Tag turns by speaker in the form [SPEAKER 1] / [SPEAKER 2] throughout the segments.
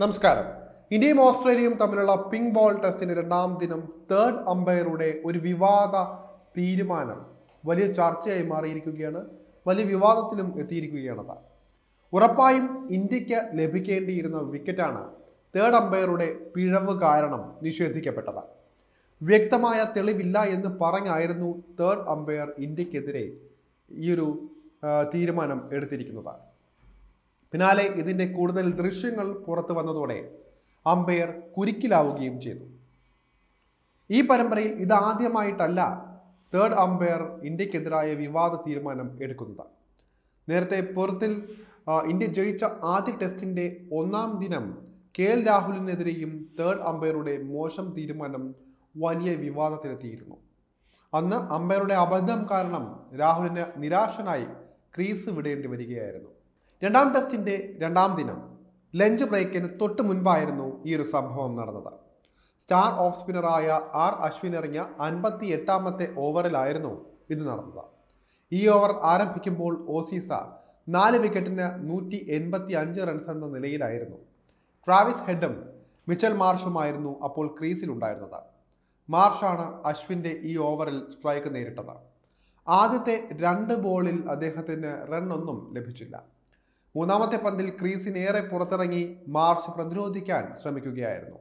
[SPEAKER 1] നമസ്കാരം. ഇന്ത്യയും ഓസ്ട്രേലിയയും തമ്മിലുള്ള പിങ്ക് ബോൾ ടെസ്റ്റിന്റെ രണ്ടാം ദിനം തേർഡ് അമ്പയറുടെ ഒരു വിവാദ തീരുമാനം വലിയ ചർച്ചയായി മാറിയിരിക്കുകയാണ്. വലിയ വിവാദത്തിലും എത്തിയിരിക്കുകയാണ് അത് ഉറപ്പായും ഇന്ത്യയ്ക്ക് ലഭിക്കേണ്ടിയിരുന്ന വിക്കറ്റാണ് തേർഡ് അമ്പയറുടെ പിഴവ് കാരണം നിഷേധിക്കപ്പെട്ടത്. വ്യക്തമായ തെളിവില്ല എന്ന് പറഞ്ഞായിരുന്നു തേർഡ് അമ്പയർ ഇന്ത്യക്കെതിരെ ഈ ഒരു തീരുമാനം എടുത്തിരിക്കുന്നത്. പിന്നാലെ ഇതിന്റെ കൂടുതൽ ദൃശ്യങ്ങൾ പുറത്തു വന്നതോടെ അമ്പയർ കുരുക്കിലാവുകയും ചെയ്തു. ഈ പരമ്പരയിൽ ഇതാദ്യമായിട്ടല്ല തേർഡ് അമ്പയർ ഇന്ത്യക്കെതിരായ വിവാദ തീരുമാനം എടുക്കുന്നത്. നേരത്തെ പുറത്തിൽ ഇന്ത്യ ജയിച്ച ആദ്യ ടെസ്റ്റിന്റെ ഒന്നാം ദിനം കെ എൽ രാഹുലിനെതിരെയും തേർഡ് അമ്പയറുടെ മോശം തീരുമാനം വലിയ വിവാദത്തിലെത്തിയിരുന്നു. അന്ന് അമ്പയറുടെ അബദ്ധം കാരണം രാഹുലിന് നിരാശനായി ക്രീസ് വിടേണ്ടി വരികയായിരുന്നു. രണ്ടാം ടെസ്റ്റിന്റെ രണ്ടാം ദിനം ലഞ്ച് ബ്രേക്കിന് തൊട്ട് മുൻപായിരുന്നു ഈ ഒരു സംഭവം നടന്നത്. സ്റ്റാർ ഓഫ് സ്പിന്നറായ ആർ അശ്വിൻ എറിഞ്ഞ അൻപത്തി എട്ടാമത്തെ ഓവറിലായിരുന്നു ഇത് നടന്നത്. ഈ ഓവർ ആരംഭിക്കുമ്പോൾ ഓസീസ നാല് വിക്കറ്റിന് നൂറ്റി എൺപത്തി അഞ്ച് റൺസ് എന്ന നിലയിലായിരുന്നു. ട്രാവിസ് ഹെഡും മിച്ചൽ മാർഷുമായിരുന്നു അപ്പോൾ ക്രീസിലുണ്ടായിരുന്നത്. മാർഷാണ് അശ്വിന്റെ ഈ ഓവറിൽ സ്ട്രൈക്ക് നേരിട്ടത്. ആദ്യത്തെ രണ്ട് ബോളിൽ അദ്ദേഹത്തിന് റൺ ഒന്നും ലഭിച്ചില്ല. മൂന്നാമത്തെ പന്തിൽ ക്രീസിനേറെ പുറത്തിറങ്ങി മാർച്ച് പ്രതിരോധിക്കാൻ ശ്രമിക്കുകയായിരുന്നു.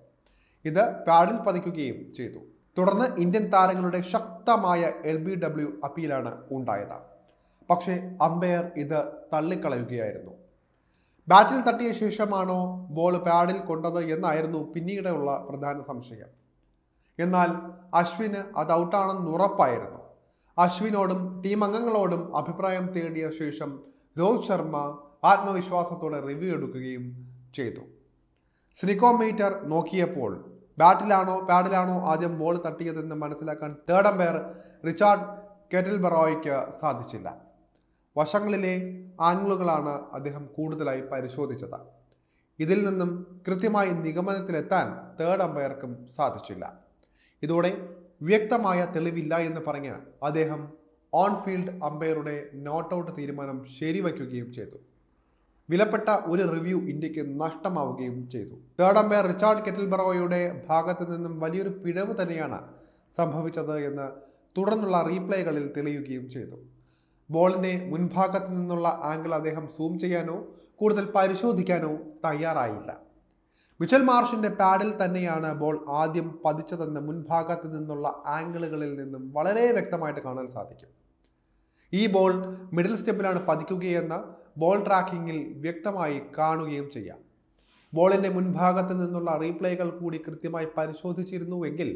[SPEAKER 1] ഇത് പാഡിൽ പതിക്കുകയും ചെയ്തു. തുടർന്ന് ഇന്ത്യൻ താരങ്ങളുടെ ശക്തമായ എൽ ബി ഡബ്ല്യു അപ്പീലാണ് ഉണ്ടായത്. പക്ഷേ അമ്പയർ ഇത് തള്ളിക്കളയുകയായിരുന്നു. ബാറ്റിൽ തട്ടിയ ശേഷമാണോ ബോൾ പാഡിൽ കൊണ്ടത് എന്നായിരുന്നു പിന്നീടുള്ള പ്രധാന സംശയം. എന്നാൽ അശ്വിന് അത് ഔട്ടാണെന്ന് ഉറപ്പായിരുന്നു. അശ്വിനോടും ടീം അംഗങ്ങളോടും അഭിപ്രായം തേടിയ ശേഷം രോഹിത് ശർമ്മ ആത്മവിശ്വാസത്തോടെ റിവ്യൂ എടുക്കുകയും ചെയ്തു. സ്നിക്കോമീറ്റർ നോക്കിയപ്പോൾ ബാറ്റിലാണോ പാഡിലാണോ ആദ്യം ബോൾ തട്ടിയതെന്ന് മനസ്സിലാക്കാൻ തേർഡ് അമ്പയർ റിച്ചാർഡ് കെറ്റിൽബറോയ്ക്ക് സാധിച്ചില്ല. വശങ്ങളിലെ ആംഗിളുകളാണ് അദ്ദേഹം കൂടുതലായി പരിശോധിച്ചത്. ഇതിൽ നിന്നും കൃത്യമായി നിഗമനത്തിലെത്താൻ തേർഡ് അമ്പയർക്കും സാധിച്ചില്ല. ഇതോടെ വ്യക്തമായ തെളിവില്ല എന്ന് പറഞ്ഞ് അദ്ദേഹം ഓൺ ഫീൽഡ് അമ്പയറുടെ നോട്ട് ഔട്ട് തീരുമാനം ശരിവയ്ക്കുകയും ചെയ്തു. വിലപ്പെട്ട ഒരു റിവ്യൂ ഇന്ത്യയ്ക്ക് നഷ്ടമാവുകയും ചെയ്തു. തേർഡ് അമ്പയർ റിച്ചാർഡ് കെറ്റിൽബറോയുടെ ഭാഗത്തു നിന്നും വലിയൊരു പിഴവ് തന്നെയാണ് സംഭവിച്ചത് എന്ന് തുടർന്നുള്ള റീപ്ലേകളിൽ തെളിയുകയും ചെയ്തു. ബോളിന്റെ മുൻഭാഗത്ത് നിന്നുള്ള ആംഗിൾ അദ്ദേഹം സൂം ചെയ്യാനോ കൂടുതൽ പരിശോധിക്കാനോ തയ്യാറായില്ല. മിച്ചൽ മാർഷിന്റെ പാഡിൽ തന്നെയാണ് ബോൾ ആദ്യം പതിച്ചതെന്ന് മുൻഭാഗത്ത് നിന്നുള്ള ആംഗിളുകളിൽ നിന്നും വളരെ വ്യക്തമായിട്ട് കാണാൻ സാധിക്കും. ഈ ബോൾ മിഡിൽ സ്റ്റെപ്പിലാണ് പതിക്കുകയെന്ന ബോൾ ട്രാക്കിങ്ങിൽ വ്യക്തമായി കാണുകയും ചെയ്യാം. ബോളിന്റെ മുൻഭാഗത്ത് നിന്നുള്ള റീപ്ലേകൾ കൂടി കൃത്യമായി പരിശോധിച്ചിരുന്നുവെങ്കിൽ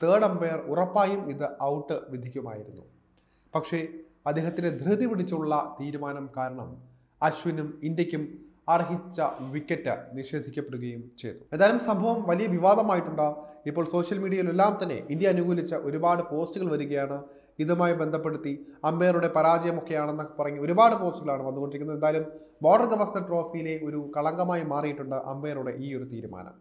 [SPEAKER 1] തേർഡ് അമ്പയർ ഉറപ്പായും ഇത് ഔട്ട് വിധിക്കുമായിരുന്നു. പക്ഷേ അദ്ദേഹത്തിന് ധൃതി പിടിച്ചുള്ള തീരുമാനം കാരണം അശ്വിനും ഇന്ത്യക്കും അർഹിച്ച വിക്കറ്റ് നിഷേധിക്കപ്പെടുകയും ചെയ്തു. ഏതായാലും സംഭവം വലിയ വിവാദമായിട്ടുണ്ട്. ഇപ്പോൾ സോഷ്യൽ മീഡിയയിലെല്ലാം തന്നെ ഇന്ത്യ അനുകൂലിച്ച ഒരുപാട് പോസ്റ്റുകൾ വരികയാണ്. ഇതുമായി ബന്ധപ്പെടുത്തി അമ്പയറുടെ പരാജയമൊക്കെയാണെന്നൊക്കെ പറഞ്ഞ് ഒരുപാട് പോസ്റ്റുകളാണ് വന്നുകൊണ്ടിരിക്കുന്നത്. എന്തായാലും ബോർഡർ ഗവസ്കർ ട്രോഫിയിലെ ഒരു കളങ്കമായി മാറിയിട്ടുണ്ട് അമ്പയറുടെ ഈ ഒരു തീരുമാനം.